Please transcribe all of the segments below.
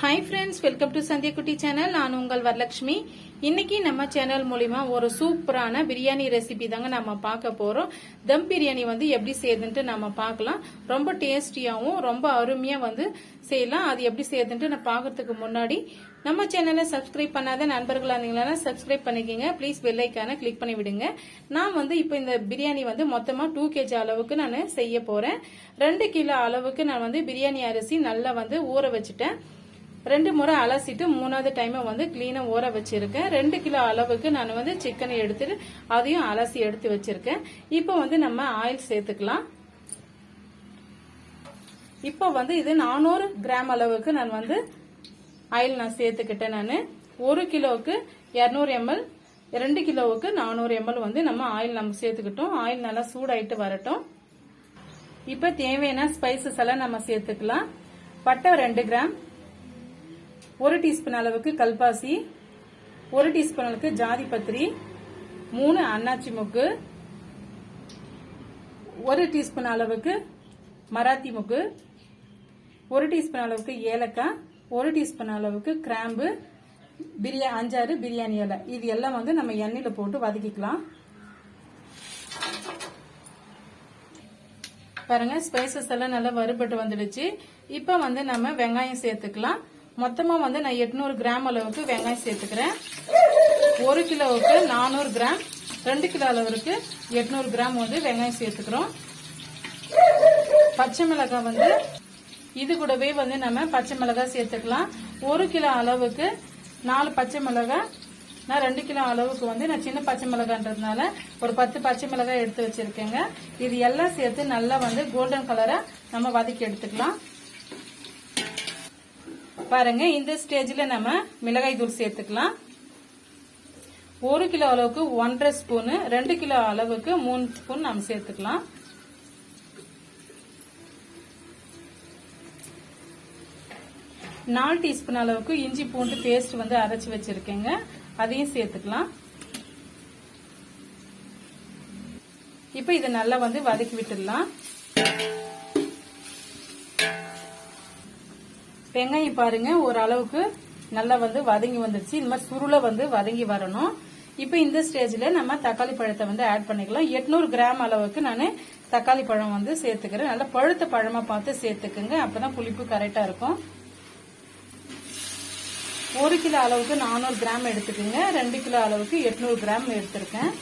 Hi friends welcome to Sandhya Kutty channel நான் உங்கள் வரலட்சுமி. இன்னைக்கு நம்ம சேனல் மூலிமா ஒரு சூப்பரான பிரியாணி ரெசிபி தாங்க நம்ம பார்க்க போறோம். தம் பிரியாணி வந்து எப்படி செய்யுதுன்ட்டு நம்ம பார்க்கலாம். ரொம்ப டேஸ்டியாகவும் ரொம்ப அருமையா வந்து செய்யலாம். அது எப்படி செய்யுதுன்ட்டு நான் பார்க்கறதுக்கு முன்னாடி நம்ம சேனலை சப்ஸ்கிரைப் பண்ணாத நண்பர்களாக இருந்தீங்களா சப்ஸ்கிரைப் பண்ணிக்கோங்க. ப்ளீஸ் வெள்ளைக்கான கிளிக் பண்ணி விடுங்க. நான் வந்து இப்போ இந்த பிரியாணி வந்து மொத்தமாக டூ கேஜி அளவுக்கு நான் செய்ய போறேன். ரெண்டு கிலோ அளவுக்கு நான் வந்து பிரியாணி அரிசி நல்லா வந்து ஊற வச்சுட்டேன். ரெண்டு முறை அலசிட்டு மூணாவது டைமை வந்து கிளீனாக ஊற வச்சிருக்கேன். ரெண்டு கிலோ அளவுக்கு நான் வந்து சிக்கனை எடுத்துட்டு அதையும் அலசி எடுத்து வச்சிருக்கேன். இப்போ வந்து நம்ம ஆயில் சேர்த்துக்கலாம். இப்போ வந்து இது நானூறு கிராம் அளவுக்கு நான் வந்து ஆயில் நான் சேர்த்துக்கிட்டேன் நான். ஒரு கிலோவுக்கு இரநூறு எம்எல் ரெண்டு கிலோவுக்கு நானூறு எம்எல் வந்து நம்ம ஆயில் நம்ம சேர்த்துக்கிட்டோம். ஆயில் நல்லா சூடாயிட்டு வரட்டும். இப்போ தேவையான ஸ்பைசஸ் எல்லாம் நம்ம சேர்த்துக்கலாம். பட்டை ரெண்டு கிராம் ஒரு டீஸ்பூன் அளவுக்கு கல்பாசி ஒரு டீஸ்பூன் அளவுக்கு ஜாதி பத்திரி மூணு அன்னாச்சி முக்கு ஒரு டீஸ்பூன் அளவுக்கு மராத்தி முக்கு ஒரு டீஸ்பூன் அளவுக்கு ஏலக்காய் ஒரு டீஸ்பூன் அளவுக்கு கிராம்பு பிரியா அஞ்சாறு பிரியாணி இலை. இது எல்லாம் வந்து நம்ம எண்ணெயில் போட்டு வதக்கிக்கலாம். பாருங்க ஸ்பைசஸ் எல்லாம் நல்லா வறுபட்டு வந்துடுச்சு. இப்போ வந்து நம்ம வெங்காயம் சேர்த்துக்கலாம். மொத்தமா வந்து நான் எட்நூறு கிராம் அளவுக்கு வெங்காயம் சேர்த்துக்கிறேன். ஒரு கிலோவுக்கு நானூறு கிராம் ரெண்டு கிலோ அளவுக்கு எட்நூறு கிராம் வந்து வெங்காயம் சேர்த்துக்கிறோம். பச்சை மிளகாய் வந்து இது கூடவே வந்து நம்ம பச்சை மிளகாய் சேர்த்துக்கலாம். ஒரு கிலோ அளவுக்கு நாலு பச்சை மிளகாய் நான் ரெண்டு கிலோ அளவுக்கு வந்து நான் சின்ன பச்சை மிளகான்றதுனால ஒரு பத்து பச்சை மிளகாய் எடுத்து வச்சிருக்கேங்க. இது எல்லாம் சேர்த்து நல்லா வந்து கோல்டன் கலரை நம்ம வதக்கி எடுத்துக்கலாம். பாருங்க இந்த ஸ்டேஜ்ல நம்ம மிளகாய் தூள் சேர்த்துக்கலாம். ஒரு கிலோ அளவுக்கு ஒன்றரை ஸ்பூனு ரெண்டு கிலோ அளவுக்கு மூணு ஸ்பூன் நம்ம சேர்த்துக்கலாம். நாலு டீஸ்பூன் அளவுக்கு இஞ்சி பூண்டு பேஸ்ட் வந்து அரைச்சு வச்சிருக்கேங்க. அதையும் சேர்த்துக்கலாம். இப்போ இதை நல்லா வந்து வதக்கி விட்டுடலாம். வெங்காயம் பாருங்க ஓரளவுக்கு நல்லா வந்து வதங்கி வந்துருச்சு. இந்த மாதிரி சுருளை வந்து வதங்கி வரணும். இப்போ இந்த ஸ்டேஜில் நம்ம தக்காளி பழத்தை வந்து ஆட் பண்ணிக்கலாம். எட்நூறு கிராம் அளவுக்கு நான் தக்காளி பழம் வந்து சேர்த்துக்கிறேன். நல்லா பழுத்த பழமாக பார்த்து சேர்த்துக்குங்க. அப்பதான் புளிப்பு கரெக்டாக இருக்கும். ஒரு கிலோ அளவுக்கு நானூறு கிராம் எடுத்துக்கோங்க. ரெண்டு கிலோ அளவுக்கு எட்நூறு கிராம் எடுத்திருக்கேன்.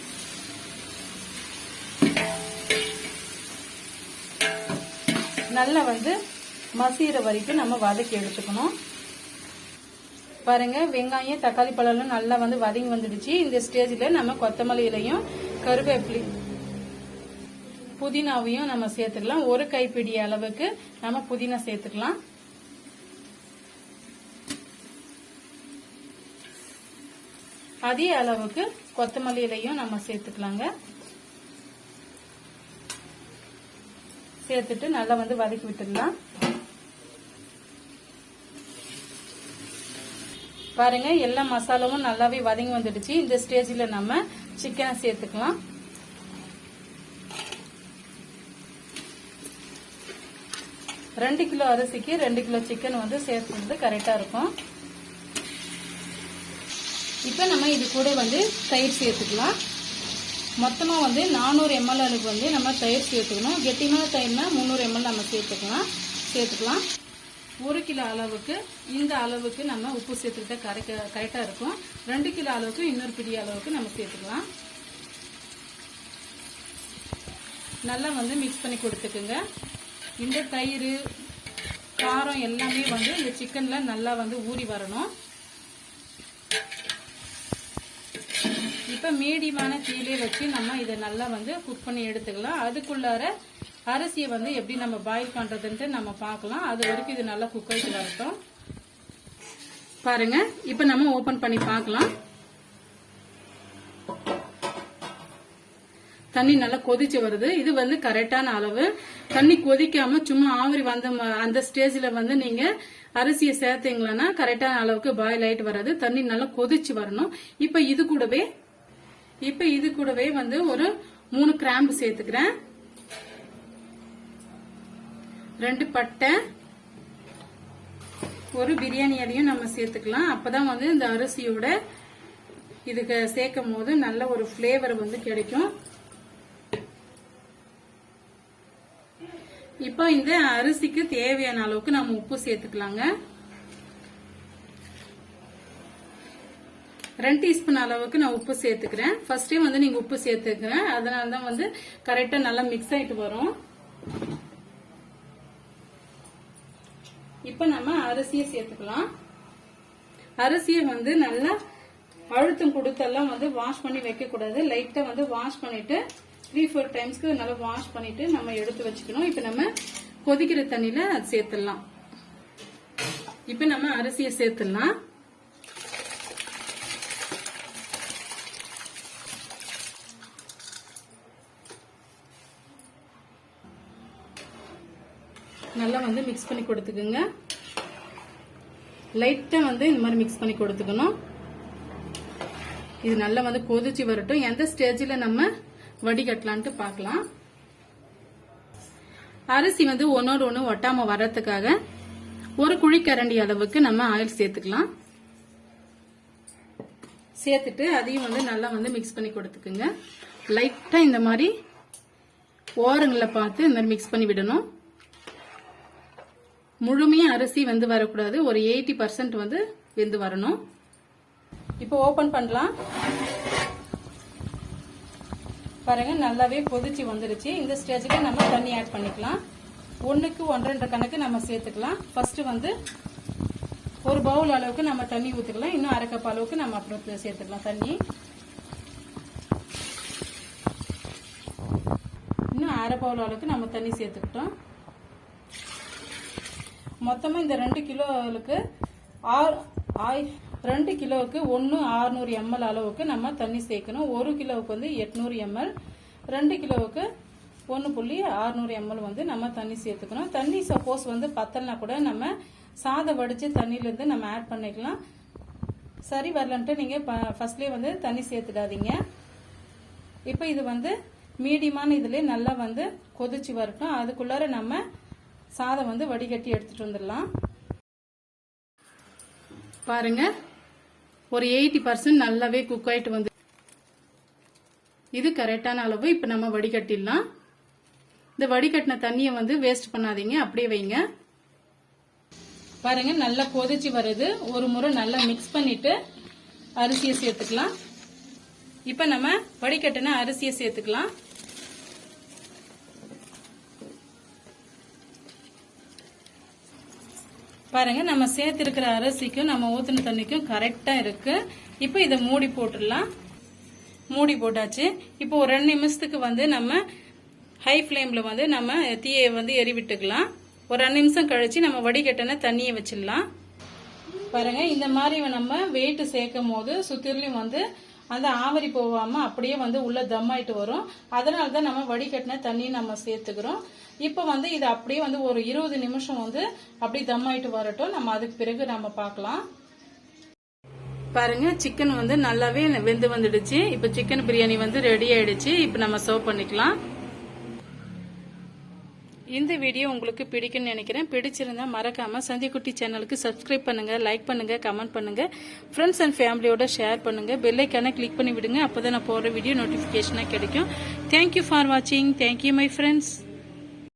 நல்லா வந்து மசிகிற வரைக்கும் நம்ம வதக்கி எடுத்துக்கணும். பாருங்க வெங்காயம் தக்காளி பழம் நல்லா வந்து வதங்கி வந்துடுச்சு. இந்த ஸ்டேஜில் நம்ம கொத்தமல்லி இலையும் புதினாவையும் நம்ம சேர்த்துக்கலாம். ஒரு கைப்பிடி அளவுக்கு நம்ம புதினா சேர்த்துக்கலாம். அதே அளவுக்கு கொத்தமல்லி இலையும் நம்ம சேர்த்துக்கலாங்க. சேர்த்துட்டு நல்லா வந்து வதக்கி விட்டுடலாம். பாருங்க எல்லா மசாலாவும் நல்லாவே வதங்கி வந்துடுச்சு. இந்த ஸ்டேஜில் நம்ம சிக்கனை சேர்த்துக்கலாம். ரெண்டு கிலோ அரிசிக்கு ரெண்டு கிலோ சிக்கன் வந்து சேர்த்துறது கரெக்டாக இருக்கும். இப்போ நம்ம இது கூட வந்து தயிர் சேர்த்துக்கலாம். மொத்தமாக வந்து நானூறு எம்எல் அளவுக்கு வந்து நம்ம தயிர் சேர்த்துக்கணும். கெட்டிமான தயிர்னா முந்நூறு எம்எல் நம்ம சேர்த்துக்கலாம். சேர்த்துக்கலாம். ஒரு கிலோ அளவுக்கு இந்த அளவுக்கு நம்ம உப்பு சேர்த்துக்கிட்டா கரெக்ட் கரெக்டாக இருக்கும். ரெண்டு கிலோ அளவுக்கு இன்னொரு பிடி அளவுக்கு நம்ம சேர்த்துக்கலாம். நல்லா வந்து மிக்ஸ் பண்ணி கொடுத்துக்குங்க. இந்த தயிர் காரம் எல்லாமே வந்து இந்த சிக்கனில் நல்லா வந்து ஊறி வரணும். இப்போ மீடியமான தீலே வச்சு நம்ம இதை நல்லா வந்து குக் பண்ணி எடுத்துக்கலாம். அதுக்குள்ளார அரிசியை வந்து எப்படி நம்ம பாயில் பண்றதுன்ட்டு நம்ம பார்க்கலாம். அது வரைக்கும் இது நல்லா குக் ஆகிட்டு வரட்டும் பாருங்க இப்போ நம்ம ஓபன் பண்ணி பார்க்கலாம். தண்ணி நல்லா கொதிச்சு வருது. இது வந்து கரெக்டான அளவு. தண்ணி கொதிக்காம சும்மா ஆவிரி வந்த அந்த ஸ்டேஜ்ல வந்து நீங்க அரிசியை சேர்த்தீங்களன்னா கரெக்டான அளவுக்கு பாயில் ஆயிட்டு வராது தண்ணி நல்லா கொதிச்சு வரணும். இப்ப இது கூடவே இப்ப இது கூடவே வந்து ஒரு மூணு கிராம்பு சேர்த்துக்கிறேன். ரெண்டு பட்டை ஒரு பிரியாணி இலையும் நம்ம சேர்த்துக்கலாம். அப்பதான் வந்து இந்த அரிசியோட இதுக்கு சேர்க்கும் போது நல்ல ஒரு ஃப்ளேவர் வந்து கிடைக்கும். இப்போ இந்த அரிசிக்கு தேவையான அளவுக்கு நம்ம உப்பு சேர்த்துக்கலாங்க. ரெண்டு டீஸ்பூன் அளவுக்கு நான் உப்பு சேர்த்துக்கிறேன். ஃபர்ஸ்டே வந்து நீங்க உப்பு சேர்த்துக்கிறேன் அதனால தான் வந்து கரெக்டா நல்லா மிக்ஸ் ஆயிட்டு வரும். இப்போ நம்ம அரிசியை சேர்த்துக்கலாம். அரிசியை வந்து நல்லா அழுத்தம் கொடுத்தெல்லாம் வந்து வாஷ் பண்ணி வைக்க கூடாது லைட்டா வந்து வாஷ் பண்ணிட்டு த்ரீ ஃபோர் டைம்ஸ்க்கு நல்லா வாஷ் பண்ணிட்டு நம்ம எடுத்து வச்சுக்கணும். இப்போ நம்ம கொதிக்கிற தண்ணியில சேர்த்துடலாம். இப்போ நம்ம அரிசியை சேர்த்துடலாம். நல்லா வந்து மிக்ஸ் பண்ணி கொடுத்துக்குங்க. லைட்டாக வந்து இந்த மாதிரி மிக்ஸ் பண்ணி கொடுத்துக்கணும். இது நல்லா வந்து கொதிச்சு வரட்டும். எந்த ஸ்டேஜில் நம்ம வடிகட்டலான்ட்டு பார்க்கலாம். அரிசி வந்து ஒன்னோடு ஒன்று ஒட்டாமல் வர்றதுக்காக ஒரு குழிக்கரண்டி அளவுக்கு நம்ம ஆயில் சேர்த்துக்கலாம். சேர்த்துட்டு அதையும் வந்து நல்லா வந்து மிக்ஸ் பண்ணி கொடுத்துக்குங்க. லைட்டாக இந்த மாதிரி ஓரங்களை பார்த்து இந்த மாதிரி மிக்ஸ் பண்ணி விடணும். முழுமையாக அரிசி வந்து வரக்கூடாது. ஒரு எயிட்டி பர்சன்ட் வந்து வெந்து வரணும். இப்போ ஓப்பன் பண்ணலாம். பாருங்க நல்லாவே கொதிச்சு வந்துருச்சு. இந்த ஸ்டேஜுக்கு நம்ம தண்ணி ஆட் பண்ணிக்கலாம். ஒன்றுக்கு ஒன்றரை கணக்கு நம்ம சேர்த்துக்கலாம். ஃபர்ஸ்ட் வந்து ஒரு பவுல் அளவுக்கு நம்ம தண்ணி ஊற்றுக்கலாம் இன்னும் அரை கப் அளவுக்கு நம்ம அப்புறம் சேர்த்துக்கலாம் தண்ணி. இன்னும் அரை பவுல் அளவுக்கு நம்ம தண்ணி சேர்த்துக்கிட்டோம். மொத்தமாக இந்த ரெண்டு கிலோவுக்கு ஆறு ஆய் ரெண்டு கிலோவுக்கு ஒன்று ஆறுநூறு எம்எல் அளவுக்கு நம்ம தண்ணி சேர்க்கணும். ஒரு கிலோவுக்கு வந்து எட்நூறு எம்எல். ரெண்டு கிலோவுக்கு ஒன்று புள்ளி ஆறுநூறு எம்எல் வந்து நம்ம தண்ணி சேர்த்துக்கணும். தண்ணி சப்போஸ் வந்து பத்தலைனா கூட நம்ம சாதம் வடித்து தண்ணியிலேருந்து நம்ம ஆட் பண்ணிக்கலாம். சரி வரலன்ட்டு நீங்கள் ஃபர்ஸ்ட்லேயே வந்து தண்ணி சேர்த்துடாதீங்க. இப்போ இது வந்து மீடியமான இதுலேயே நல்லா வந்து கொதிச்சு வரட்டும். அதுக்குள்ளார நம்ம சாதம் வந்து வடிகட்டி எடுத்துட்டு வந்துடலாம். பாருங்க ஒரு எயிட்டி பர்சன்ட் நல்லாவே குக் ஆயிட்டு வந்து இது கரெக்டான அளவு இப்ப நம்ம வடிகட்டிடலாம். இந்த வடிகட்டின தண்ணியை வந்து வேஸ்ட் பண்ணாதீங்க அப்படியே வைங்க. பாருங்க நல்லா கொதிச்சு வருது. ஒரு முறை நல்லா மிக்ஸ் பண்ணிட்டு அரிசியை சேர்த்துக்கலாம். இப்ப நம்ம வடிகட்டின அரிசியை சேர்த்துக்கலாம். பாருங்க நம்ம சேர்த்திருக்கிற அரிசிக்கும் நம்ம ஊத்தின தண்ணிக்கும் கரெக்டா இருக்கு. இப்போ இதை மூடி போட்டுடலாம். மூடி போட்டாச்சு. இப்போ ஒரு ரெண்டு நிமிஷத்துக்கு வந்து நம்ம ஹை ஃப்ளேம்ல வந்து நம்ம தீயை வந்து எரி விட்டுக்கலாம் ஒரு ரெண்டு நிமிஷம் கழிச்சு நம்ம வடிகட்டின தண்ணியை வச்சிடலாம். பாருங்க இந்த மாதிரி நம்ம வெயிட்டு சேர்க்கும் போது சுத்திரலையும் வந்து அந்த ஆவரி போகாமல் அப்படியே வந்து உள்ளே தம் ஆகிட்டு வரும். அதனால தான் நம்ம வடிகட்டின தண்ணியை நம்ம சேர்த்துக்கிறோம். இப்போ வந்து இது அப்படியே வந்து ஒரு இருபது நிமிஷம் வந்து அப்படியே தம் ஆகிட்டு வரட்டும். நம்ம அதுக்கு பிறகு நம்ம பார்க்கலாம். பாருங்க சிக்கன் வந்து நல்லாவே வெந்து வந்துடுச்சு. இப்போ சிக்கன் பிரியாணி வந்து ரெடி ஆயிடுச்சு. இப்போ நம்ம சர்வ் பண்ணிக்கலாம். இந்த வீடியோ உங்களுக்கு பிடிக்கும்னு நினைக்கிறேன். பிடிச்சிருந்தா மறக்காம சந்திக்குட்டி சேனலுக்கு சப்ஸ்கிரைப் பண்ணுங்க லைக் பண்ணுங்க கமெண்ட் பண்ணுங்க. ஃப்ரெண்ட்ஸ் அண்ட் ஃபேமிலியோட ஷேர் பண்ணுங்க. பெல்லைக்கான கிளிக் பண்ணி விடுங்க. அப்போதான் நான் போடுற வீடியோ நோட்டிஃபிகேஷனாக கிடைக்கும். தேங்க்யூ ஃபார் வாட்சிங் தேங்க்யூ மை ஃப்ரெண்ட்ஸ்